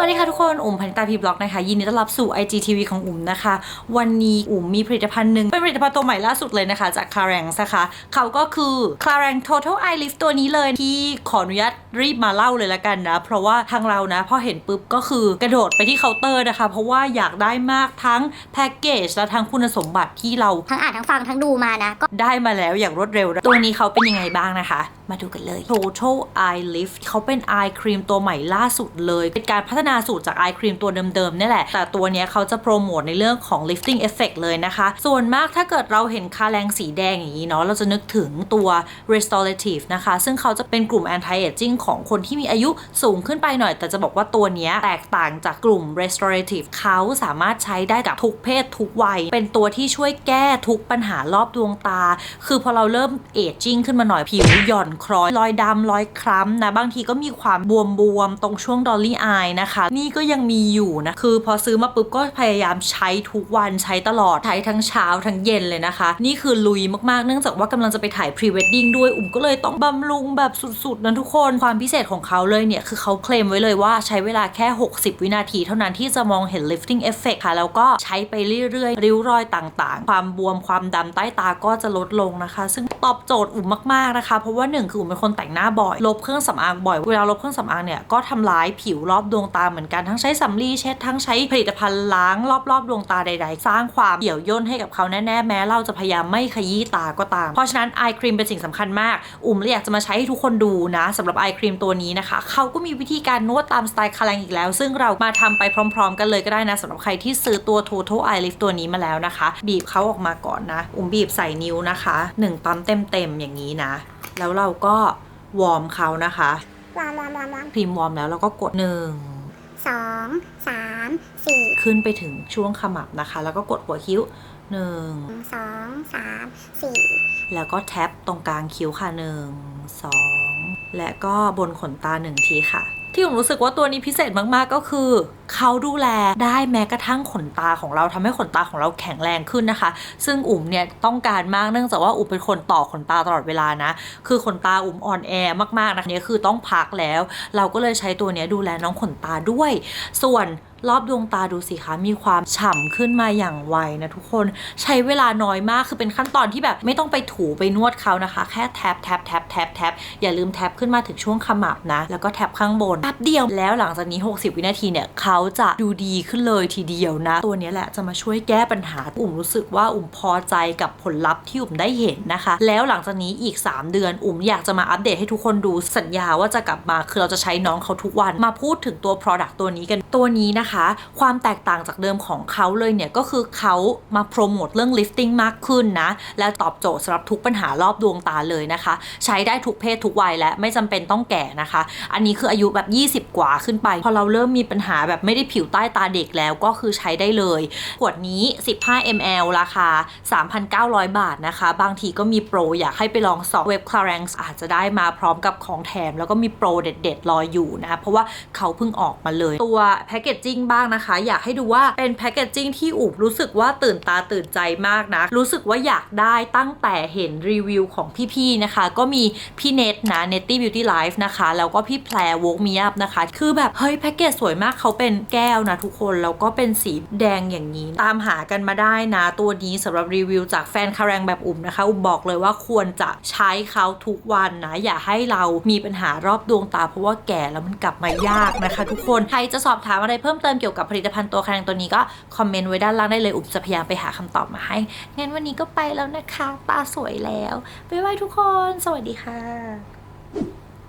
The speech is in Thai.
วัสดีค่ะทุกคนอุ๋มพันตาพีบล็อกนะคะ ยินดีต้อนรับสู่ IGTV ของอุ๋มนะคะ วันนี้อุ๋มมีผลิตภัณฑ์หนึ่งเป็นผลิตภัณฑ์ตัวใหม่ล่าสุดเลยนะคะ จาก c l a r a n g นะคะ เขาก็คือ c l a r a n g Total Eye Lift ตัวนี้เลยที่ขออนุญาตรีบมาเล่าเลยละกันนะ เพราะว่าทางเรานะพอเห็นปุ๊บก็คือกระโดดไปที่เคาน์เตอร์นะคะ เพราะว่าอยากได้มากทั้งแพ็กเกจและทั้งคุณสมบัติที่เราทั้งอ่านทั้งฟังทั้งดูมานะก็ได้มาแล้วอย่างรวดเร็ว ตัวนี้เขาเป็นยังไงบ้างนะคะ มาดูกันเลย Total Eye Lift เขาเป็น Eye Cream ตัวใหม่ล่าสุดเลย เป็นการพัฒนาสูตรจาก Eye Cream ตัวเดิมๆนี่แหละ แต่ตัวนี้เขาจะโปรโมทในเรื่องของ lifting effect เลยนะคะ ส่วนมากถ้าเกิดเราเห็นคาแรงสีแดงอย่างนี้เนาะ เราจะนึกถึงตัว restorative นะคะ ซึ่งเขาจะเป็นกลุ่ม anti aging ของคนที่มีอายุสูงขึ้นไปหน่อย แต่จะบอกว่าตัวนี้แตกต่างจากกลุ่ม restorative เขาสามารถใช้ได้กับทุกเพศทุกวัย เป็นตัวที่ช่วยแก้ทุกปัญหารอบดวงตา คือพอเราเริ่มเอจจิ้งขึ้นมาหน่อยผิวหย่อนคล้อยรอยดำรอยคล้ำนะ บางทีก็มีความบวมบวมๆตรงช่วงดอลลี่อายนะคะ นี่ก็ยังมีอยู่นะ คือพอซื้อมาปุ๊บก็พยายามใช้ทุกวันใช้ตลอด ใช้ทั้งเช้าทั้งเย็นเลยนะคะ นี่คือลุยมากๆ เนื่องจากว่ากำลังจะไปถ่ายพรีเวดดิ้งด้วย อุ่มก็เลยต้องบำรุงแบบสุดๆนะทุกคน ความพิเศษของเขาเลยเนี่ย คือเขาเคลมไว้เลยว่าใช้เวลาแค่ 60 วินาที เท่านั้นที่จะมองเห็น lifting effect ค่ะ แล้วก็ใช้ไปเรื่อยๆ ริ้วรอยต่างๆ ความบวมความดำใต้ตาก็จะลดลงนะคะ ซึ่งตอบโจทย์อุ่มมากๆนะคะ เพราะว่าหนึ่งคืออุ่มเป็นคนแต่งหน้าบ่อย ลบเครื่องสำอางบ่อย เวลาลบเครื่องสำอางเนี่ยก็ทำร้ายผิวรอบดวงตาเหมือนกัน ทั้งใช้สำลีเช็ด ทั้งใช้ผลิตภัณฑ์ล้างรอบๆดวงตาใด ๆ สร้างความเหี่ยวย่นให้กับเขาแน่ๆแม้เราจะพยายามไม่ขยี้ตาก็ตาม เพราะฉะนั้นไอครีมเป็นสิ่งสำคัญมาก อุ่มเลยอยากจะมาใช้ให้ทุกคนดูนะสำหรับไอครีมตัวนี้นะคะ เขาก็มีวิธีการนวดตามสไตล์คาแรงอีกแล้ว ซึ่งเรามาทำไปพร้อม ๆ กันเลยก็ได้นะสำหรับใครที่ซื้อตัว Total Eye Lift ตัวนี้มาแล้วนะคะ บีบเขาออกมาก่อนนะ อุ่มบีบใส่นิ้วนะคะหนึ่งปั๊มเต็มๆอย่างนี้นะ แล้วเราก็วอร์มเขานะคะวอร์มวอร์มวอร์มวอร์มครีมวอร์มแล้วเราก็กดหนึ่งสองสามสี่ขึ้นไปถึงช่วงขมับนะคะ แล้วก็กดหัวคิ้วหนึ่งสองสามสี่แล้วก็แท็บตรงกลางคิ้วค่ะหนึ่งสองและก็บนขนตาหนึ่งทีค่ะ ที่ผมรู้สึกว่าตัวนี้พิเศษมากๆก็คือ เขาดูแลได้แม้กระทั่งขนตาของเราทำให้ขนตาของเราแข็งแรงขึ้นนะคะ ซึ่งอุ๋มเนี่ยต้องการมากเนื่องจากว่าอุ๋มเป็นคนต่อขนตาตลอดเวลานะ คือขนตาอุ๋มอ่อนแอมากๆนะคะเนี่ยคือต้องพักแล้ว เราก็เลยใช้ตัวนี้ดูแลน้องขนตาด้วย ส่วนรอบดวงตาดูสิคะมีความฉ่ำขึ้นมาอย่างไวนะทุกคนใช้เวลาน้อยมากคือเป็นขั้นตอนที่แบบไม่ต้องไปถูไปนวดเขานะคะ แค่แท็บแท็บแท็บแท็บแท็บอย่าลืมแท็บขึ้นมาถึงช่วงขมับนะ แล้วก็แท็บข้างบนแป๊บเดียวแล้วหลังจากนี้ 60 วินาทีเนี่ยเขาจะดูดีขึ้นเลยทีเดียวนะ ตัวนี้แหละจะมาช่วยแก้ปัญหาอุ่มรู้สึกว่าอุ่มพอใจกับผลลัพธ์ที่อุ่มได้เห็นนะคะ แล้วหลังจากนี้อีก 3 เดือนอุ่มอยากจะมาอัปเดตให้ทุกคนดูสัญญาว่าจะกลับมาคือเราจะใช้น้องเขาทุกวันมาพูดถึงตัว Product ตัวนี้กันตัวนี้นะคะความแตกต่างจากเดิมของเขาเลยเนี่ยก็คือเขามาโปรโมทเรื่อง lifting มากขึ้นนะ และตอบโจทย์สำหรับทุกปัญหารอบดวงตาเลยนะคะ ใช้ได้ทุกเพศทุกวัยและไม่จำเป็นต้องแก่นะคะ อันนี้คืออายุแบบ 20 กว่าขึ้นไป พอเราเริ่มมีปัญหาแบบไม่ได้ผิวใต้ตาเด็กแล้วก็คือใช้ได้เลยขวดนี้ 15 ml ราคา 3,900 บาทนะคะ บางทีก็มีโปรอยากให้ไปลองสอบเว็บ c l a r a n c อาจจะได้มาพร้อมกับของแถม แล้วก็มีโปรเด็ดๆรออยู่นะคะเพราะว่าเขาเพิ่งออกมาเลยตัวแพคเกจจิ้งบ้างนะคะ อยากให้ดูว่าเป็นแพคเกจจิ้งที่อุบรู้สึกว่าตื่นตาตื่นใจมากนะ รู้สึกว่าอยากได้ตั้งแต่เห็นรีวิวของพี่ๆนะคะ ก็มีพี่เนทนะ Netty Beauty Life นะคะ แล้วก็พี่แพรวกมีอัพนะคะ คือแบบ เฮ้ยแพ็กเกจสวยมากเขาเป็นแก้วนะทุกคน แล้วก็เป็นสีแดงอย่างนี้ ตามหากันมาได้นะ ตัวนี้สำหรับรีวิวจากแฟนคาแรงแบบอุ่มนะคะ อุ่มบอกเลยว่าควรจะใช้เขาทุกวันนะ อย่าให้เรามีปัญหารอบดวงตา เพราะว่าแก่แล้วมันกลับมายากนะคะ ทุกคน ใครจะสอบถามอะไรเพิ่มเติมเกี่ยวกับผลิตภัณฑ์ตัวครงตัวนี้ก็คอมเมนต์ไว้ด้านล่างได้เลยอุ่มจะพยายามไปหาคำตอบมาให้งั้นวันนี้ก็ไปแล้วนะคะ ตาสวยแล้วบ๊ายบายทุกคน สวัสดีค่ะ